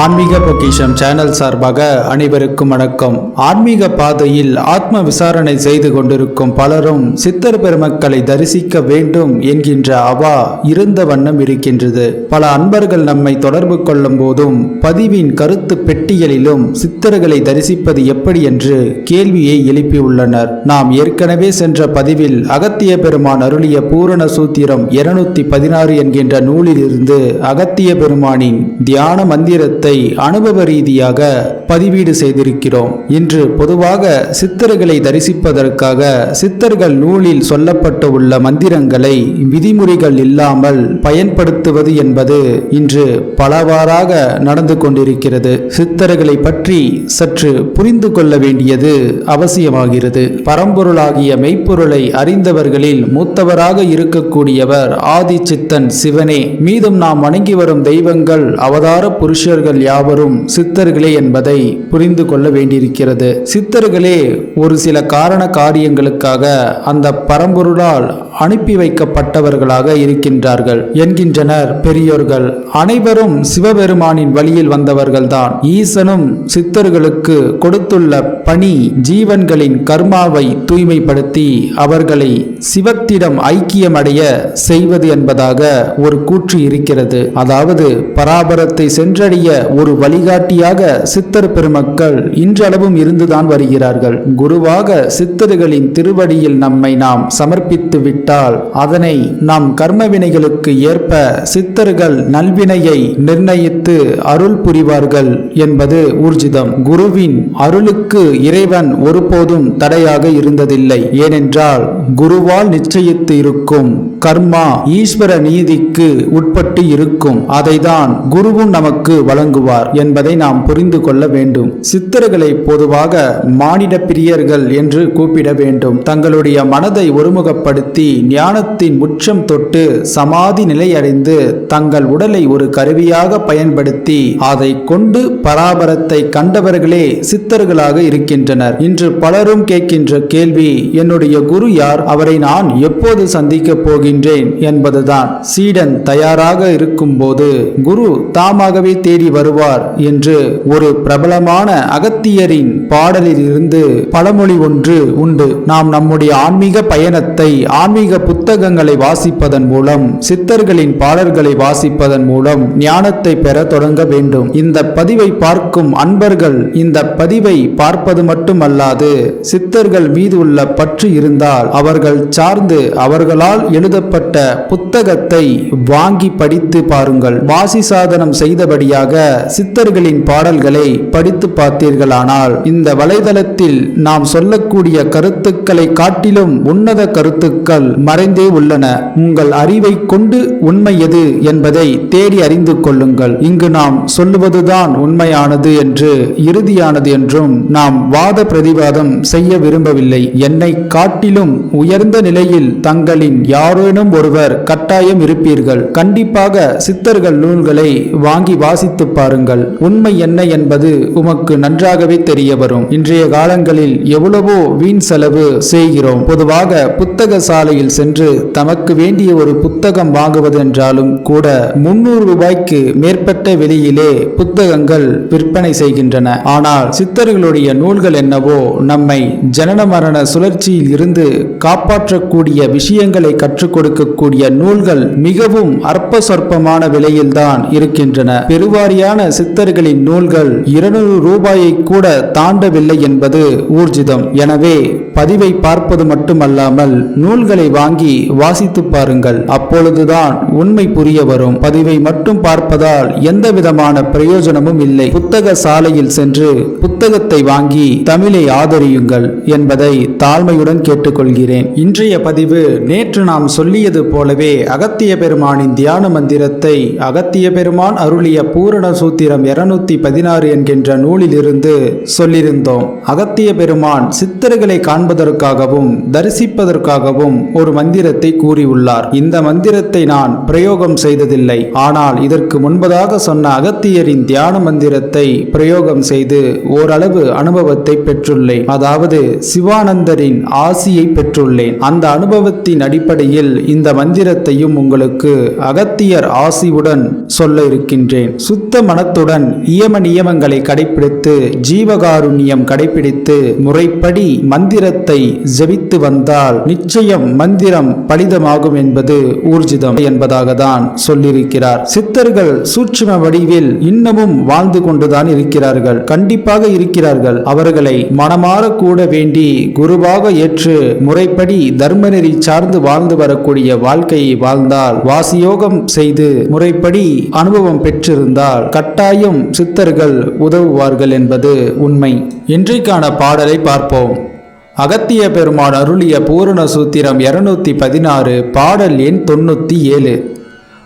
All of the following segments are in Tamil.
ஆன்மீக பொக்கிஷம் சேனல் சார்பாக அனைவருக்கும் வணக்கம். ஆன்மீக பாதையில் ஆத்ம விசாரணை செய்து கொண்டிருக்கும் பலரும் சித்தர் பெருமக்களை தரிசிக்க வேண்டும் என்கின்ற அவா இருந்த வண்ணம் இருக்கின்றது. பல அன்பர்கள் நம்மை தொடர்பு கொள்ளும் போதும் பதிவின் கருத்து பெட்டியலிலும் சித்தர்களை தரிசிப்பது எப்படி என்று கேள்வியை எழுப்பியுள்ளனர். நாம் ஏற்கனவே சென்ற பதிவில் அகத்திய பெருமான் அருளிய பூரண சூத்திரம் இருநூத்தி பதினாறு என்கின்ற நூலிலிருந்து அகத்திய பெருமானின் தியான மந்திரத்தை அனுபவ ரீதியாக பதிவீடு செய்திருக்கிறோம் இன்று பொதுவாக சித்தர்களை தரிசிப்பதற்காக சித்தர்கள் நூலில் சொல்லப்பட்டு உள்ள மந்திரங்களை விதிமுறைகள் இல்லாமல் பயன்படுத்துவது என்பது இன்று பலவாறாக நடந்து கொண்டிருக்கிறது. சித்தர்களை பற்றி சற்று புரிந்து கொள்ள வேண்டியது அவசியமாகிறது. பரம்பொருளாகிய மெய்ப்பொருளை அறிந்தவர்களில் மூத்தவராக இருக்கக்கூடியவர் ஆதி சித்தன் சிவனே. மீதும் நாம் வணங்கி வரும் தெய்வங்கள் அவதார புருஷர்கள் யாவரும் சித்தர்களே என்பதை புரிந்து கொள்ள வேண்டியிருக்கிறது. சித்தர்களே ஒரு சில காரண காரியங்களுக்காக அந்த பரம்பொருளால் அனுப்பி வைக்கப்பட்டவர்களாக இருக்கின்றார்கள் என்கின்றனர். பெரியோர்கள் அனைவரும் சிவபெருமானின் வழியில் வந்தவர்கள்தான். ஈசனும் சித்தர்களுக்கு கொடுத்துள்ள பணி ஜீவன்களின் கர்மாவை தூய்மைப்படுத்தி அவர்களை சிவத்திடம் ஐக்கியமடைய செய்வது என்பதாக ஒரு கூற்று இருக்கிறது. அதாவது பராபரத்தை சென்றடைய ஒரு வழிகாட்டியாக சித்தர் பெருமக்கள் இன்றளவும் இருந்துதான் வருகிறார்கள். குருவாக சித்தர்களின் திருவடியில் நம்மை நாம் சமர்ப்பித்து விட்டால் அதனை நாம் கர்ம வினைகளுக்கு ஏற்ப சித்தர்கள் நல்வினையை நிர்ணயித்து அருள் புரிவார்கள் என்பது ஊர்ஜிதம். குருவின் அருளுக்கு இறைவன் ஒருபோதும் தடையாக இருந்ததில்லை. ஏனென்றால் குருவால் நிச்சயித்து இருக்கும் கர்மா ஈஸ்வர நீதிக்கு உட்பட்டு இருக்கும். அதைதான் குருவும் நமக்கு வழங்குவார் என்பதை நாம் புரிந்து கொள்ள வேண்டும். சித்தர்களை பொதுவாக மானிட பிரியர்கள் என்று கூப்பிட வேண்டும். தங்களுடைய மனதை ஒருமுகப்படுத்தி ஞானத்தின் உச்சம் தொட்டு சமாதி நிலையடைந்து தங்கள் உடலை ஒரு கருவியாக பயன்படுத்தி அதை கொண்டு பராபரத்தை கண்டவர்களே சித்தர்களாக இருக்கின்றனர். இன்று பலரும் கேட்கின்ற கேள்வி என்னுடைய குரு யார்? அவரை நான் எப்போது சந்திக்கப் போகிறேன்? போகின்றேன் என்பதுதான். சீடன் தயாராக இருக்கும்போது குரு தாமாகவே தேடி வருவார் என்று ஒரு பிரபலமான அகத்தியரின் பாடலில் இருந்து பழமொழி ஒன்று உண்டு. நாம் நம்முடைய ஆன்மீக பயணத்தை ஆன்மீக புத்தகங்களை வாசிப்பதன் மூலம் சித்தர்களின் பாடல்களை வாசிப்பதன் மூலம் ஞானத்தை பெற தொடங்க வேண்டும். இந்த பதிவை பார்க்கும் அன்பர்கள் இந்த பதிவை பார்ப்பது மட்டுமல்லாது சித்தர்கள் மீது உள்ள பற்று இருந்தால் அவர்கள் சார்ந்து அவர்களால் எழுத எழுதப்பட்ட புத்தகத்தை வாங்கி படித்து பாருங்கள். வாசி சாதனம் செய்தபடியாக சித்தர்களின் பாடல்களை படித்து பார்த்தீர்களானால் இந்த வலைதளத்தில் நாம் சொல்லக்கூடிய கருத்துக்களை காட்டிலும் உன்னத கருத்துக்கள் மறைந்தே உள்ளன. உங்கள் அறிவை கொண்டு உண்மை எது என்பதை தேடி அறிந்து கொள்ளுங்கள். இங்கு நாம் சொல்லுவதுதான் உண்மையானது என்று இறுதியானது என்றும் நாம் வாத பிரதிவாதம் செய்ய விரும்பவில்லை. என்னை காட்டிலும் உயர்ந்த நிலையில் தங்களின் யாரோ யாரேனும் ஒருவர் கட்டாயம் இருப்பீர்கள். கண்டிப்பாக சித்தர்கள் நூல்களை வாங்கி வாசித்து பாருங்கள். உண்மை என்ன என்பது உமக்கு நன்றாகவே தெரிய வரும். இன்றைய காலங்களில் எவ்வளவோ வீண் செலவு செய்கிறோம். பொதுவாக புத்தக சாலையில் சென்று தமக்கு வேண்டிய ஒரு புத்தகம் வாங்குவது என்றாலும் கூட முன்னூறு ரூபாய்க்கு மேற்பட்ட வெளியிலே புத்தகங்கள் விற்பனை செய்கின்றன. ஆனால் சித்தர்களுடைய நூல்கள் என்னவோ நம்மை ஜனன மரண சுழற்சியில் இருந்து காப்பாற்றக்கூடிய விஷயங்களை கற்றுக்கொள்ள கொடுக்கக்கூடிய நூல்கள் மிகவும் அற்ப சொற்பமான விலையில்தான் இருக்கின்றன. பெருவாரியான சித்தர்களின் நூல்கள் இருநூறு ரூபாயை கூட தாண்டவில்லை என்பது ஊர்ஜிதம். எனவே பதிவை பார்ப்பது மட்டுமல்லாமல் நூல்களை வாங்கி வாசித்து பாருங்கள். அப்பொழுதுதான் உண்மை புரிய வரும். பதிவை மட்டும் பார்ப்பதால் எந்த விதமான பிரயோஜனமும் இல்லை. புத்தக சாலையில் சென்று புத்தகத்தை வாங்கி தமிழை ஆதரியுங்கள் என்பதை தாழ்மையுடன் கேட்டுக்கொள்கிறேன். இன்றைய பதிவு நேற்று நாம் சொல்லியது போலவே அகத்திய பெருமானின் தியான மந்திரத்தை அகத்திய பெருமான் அருளிய பூரண சூத்திரம் இருநூத்தி பதினாறு என்கின்ற நூலிலிருந்து சொல்லியிருந்தோம். அகத்திய பெருமான் சித்தர்களை காண்பதற்காகவும் தரிசிப்பதற்காகவும் ஒரு மந்திரத்தை கூறியுள்ளார். இந்த மந்திரத்தை நான் பிரயோகம் செய்ததில்லை. ஆனால் இதற்கு முன்பதாக சொன்ன அகத்தியரின் தியான மந்திரத்தை பிரயோகம் செய்து ஓரளவு அனுபவத்தை பெற்றுள்ளேன். அதாவது சிவானந்தரின் ஆசியை பெற்றுள்ளேன். அந்த அனுபவத்தின் அடிப்படையில் இந்த மந்திரத்தையும் உங்களுக்கு அகத்தியர் ஆசியுடன் சொல்ல இருக்கின்றேன். சுத்த மனத்துடன் இயம நியமங்களை கடைபிடித்து ஜீவகாருண்யம் கடைபிடித்து முறைப்படி மந்திரத்தை ஜெபித்து வந்தால் நிச்சயம் மந்திரம் பலிதமாகும் என்பது ஊர்ஜிதம் என்பதாக தான் சொல்லியிருக்கிறார். சித்தர்கள் சூட்சும வடிவில் இன்னமும் வாழ்ந்து கொண்டுதான் இருக்கிறார்கள். கண்டிப்பாக இருக்கிறார்கள். அவர்களை மனமாற கூட வேண்டி குருவாக ஏற்று முறைப்படி தர்மநெறி சார்ந்து வாழ்ந்து வரக்கூடிய வாழ்க்கையை வாழ்ந்தால் வாசியோகம் செய்து முறைப்படி அனுபவம் பெற்றிருந்தால் கட்டாயம் சித்தர்கள் உதவுவார்கள் என்பது உண்மை. இன்றைக்கான பாடலை பார்ப்போம். அகத்திய பெருமான் அருளிய பூரண சூத்திரம் இருநூத்தி பதினாறு பாடல் எண் தொண்ணூத்தி ஏழு.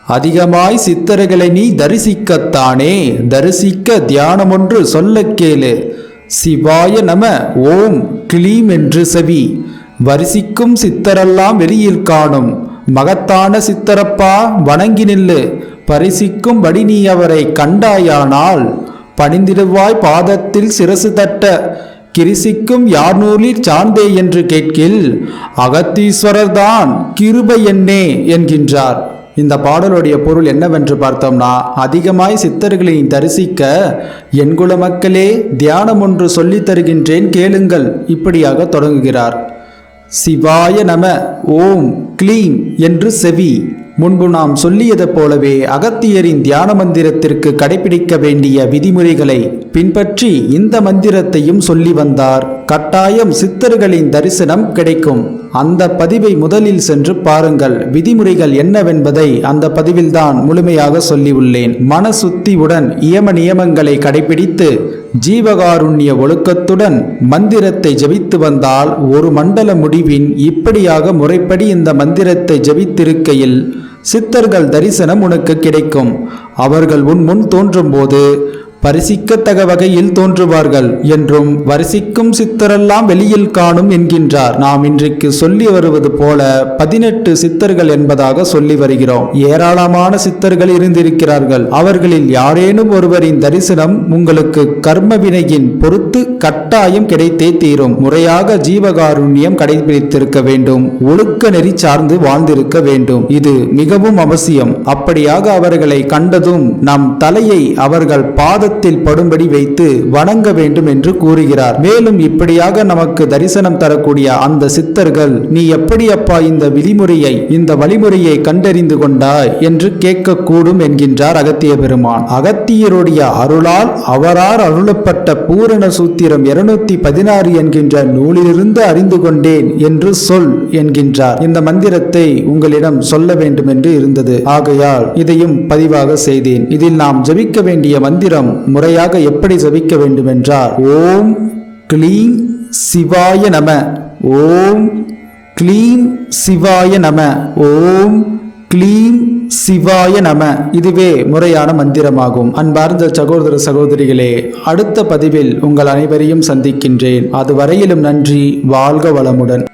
அதிகமாய் சித்தர்களை நீ தரிசிக்கத்தானே தரிசிக்க தியானமொன்று சொல்ல கேளு. சிவாய நம ஓம் கிளீம் என்று செவி. வரிசிக்கும் சித்தரெல்லாம் வெளியில் காணும். மகத்தான சித்தரப்பா வணங்கி நில்லு. பரிசிக்கும்படி நீ அவரை கண்டாயானால் பணிந்திடுவாய் பாதத்தில் சிரசு தட்ட. கிரிசிக்கும் யார் நூலில் சார்ந்தே என்று கேட்கில் அகத்தீஸ்வரர்தான் கிருபை என்னே என்கின்றார். இந்த பாடலுடைய பொருள் என்னவென்று பார்த்தோம்னா அதிகமாய் சித்தர்களை தரிசிக்க என்குல மக்களே தியானம் ஒன்று சொல்லித் தருகின்றேன் கேளுங்கள். இப்படியாக தொடங்குகிறார். சிவாய நம ஓம் க்ளீம் என்று செவி. முன்பு நாம் சொல்லியது போலவே அகத்தியரின் தியான மந்திரத்திற்கு கடைபிடிக்க வேண்டிய விதிமுறைகளை பின்பற்றி இந்த மந்திரத்தையும் சொல்லி வந்தார். கட்டாயம் சித்தர்களின் தரிசனம் கிடைக்கும். அந்த பதிவை முதலில் சென்று பாருங்கள். விதிமுறைகள் என்னவென்பதை அந்த பதிவில்தான் முழுமையாக சொல்லியுள்ளேன். மன சுத்தியுடன் இயம நியமங்களை கடைபிடித்து ஜீவகாருண்ய ஒழுக்கத்துடன் மந்திரத்தை ஜபித்து வந்தால் ஒரு மண்டல முடிவின் இப்படியாக முறைப்படி இந்த மந்திரத்தை ஜபித்திருக்கையில் சித்தர்கள் தரிசனம் உனக்கு கிடைக்கும். அவர்கள் உன் முன் தோன்றும்போது பரிசிக்கத்தக வகையில் தோன்றுவார்கள் என்றும் வரிசிக்கும் சித்தரெல்லாம் வெளியில் காணும் என்கின்றார். நாம் இன்றைக்கு சொல்லி வருவது போல பதினெட்டு சித்தர்கள் என்பதாக சொல்லி வருகிறோம். ஏராளமான சித்தர்கள் இருந்திருக்கிறார்கள். அவர்களில் யாரேனும் ஒருவரின் தரிசனம் உங்களுக்கு கர்ம வினையின் பொறுத்து கட்டாயம் கிடைத்தே தீரும். முறையாக ஜீவகாருண்யம் கடைபிடித்திருக்க வேண்டும். ஒழுக்க நெறி சார்ந்து வாழ்ந்திருக்க வேண்டும். இது மிகவும் அவசியம். அப்படியாக அவர்களை கண்டதும் நம் தலையை அவர்கள் பாதத்தில் படும்படி வைத்து வணங்க வேண்டும் என்று கூறுகிறார். மேலும் இப்படியாக நமக்கு தரிசனம் தரக்கூடிய அந்த சித்தர்கள் நீ எப்படி அப்பா இந்த விதிமுறையை இந்த வழிமுறையை கண்டறிந்து கொண்டாய்? என்று கேட்கக்கூடும் என்கின்றார் அகத்திய பெருமான். அகத்தியருடைய அருளால் அவரால் அருளப்பட்ட பூரண சூத்திரம் இருநூத்தி பதினாறு என்கின்ற நூலிலிருந்து அறிந்து கொண்டேன் என்று சொல் என்கின்றார். இந்த மந்திரத்தை உங்களிடம் சொல்ல வேண்டும் என்று இருந்தது. ஆகையால் இதையும் பதிவாக செய்தேன். இதில் நாம் ஜபிக்க வேண்டிய மந்திரம் முறையாக எப்படி ஜபிக்க வேண்டுமென்றால் ஓம் க்ளீம் சிவாய நம ஓம் க்ளீம் சிவாய நம ஓம் க்ளீம் சிவாய நம. இதுவே முறையான மந்திரமாகும். அன்பார்ந்த சகோதர சகோதரிகளே அடுத்த பதிவில் உங்கள் அனைவரையும் சந்திக்கின்றேன். அதுவரையிலும் நன்றி வாழ்க வளமுடன்.